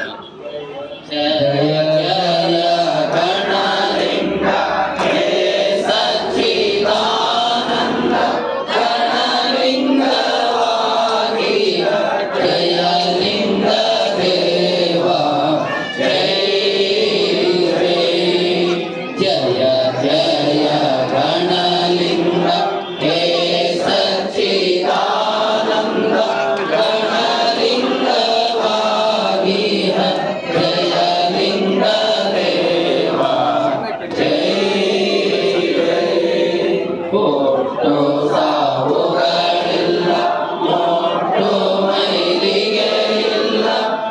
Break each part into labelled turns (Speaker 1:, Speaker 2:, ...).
Speaker 1: どうも。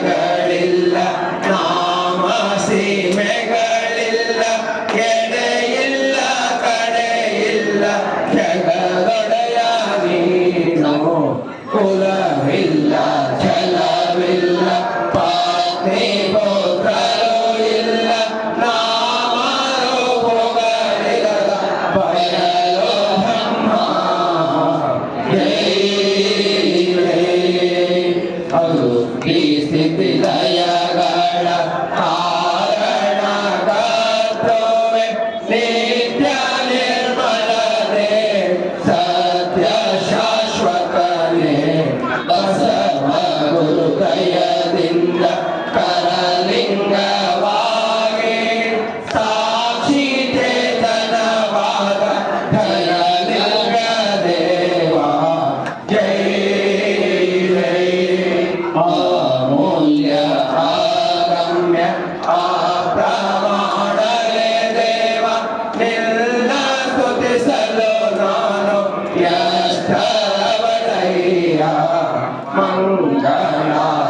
Speaker 1: ಗಳಿಲ್ಲ ನಾಮ ಸೀಮೆಗಳಿಲ್ಲ ಎಡೆಯಿಲ್ಲ ಕಡೆಯಿಲ್ಲ ಜಗದೊಡೆಯ ನೀನು ಕುಲವಿಲ್ಲ. ಸ್ಥಿತಿಲಯಗಳ ಕಾರಣ ಕರ್ತವ್ಯ Shastra Vataya Mangala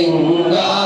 Speaker 1: Singa.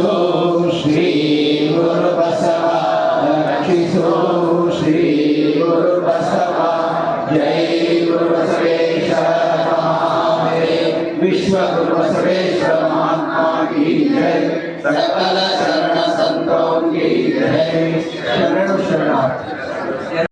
Speaker 1: रक्षितो श्रीगुरुबसवा रक्षितो श्रीगुरुबसवा जय गुरुबसवेश्वर विश्वगुरुबसवेश्वर महात्मा जय सकल शरण जय शरण शरणार्थी।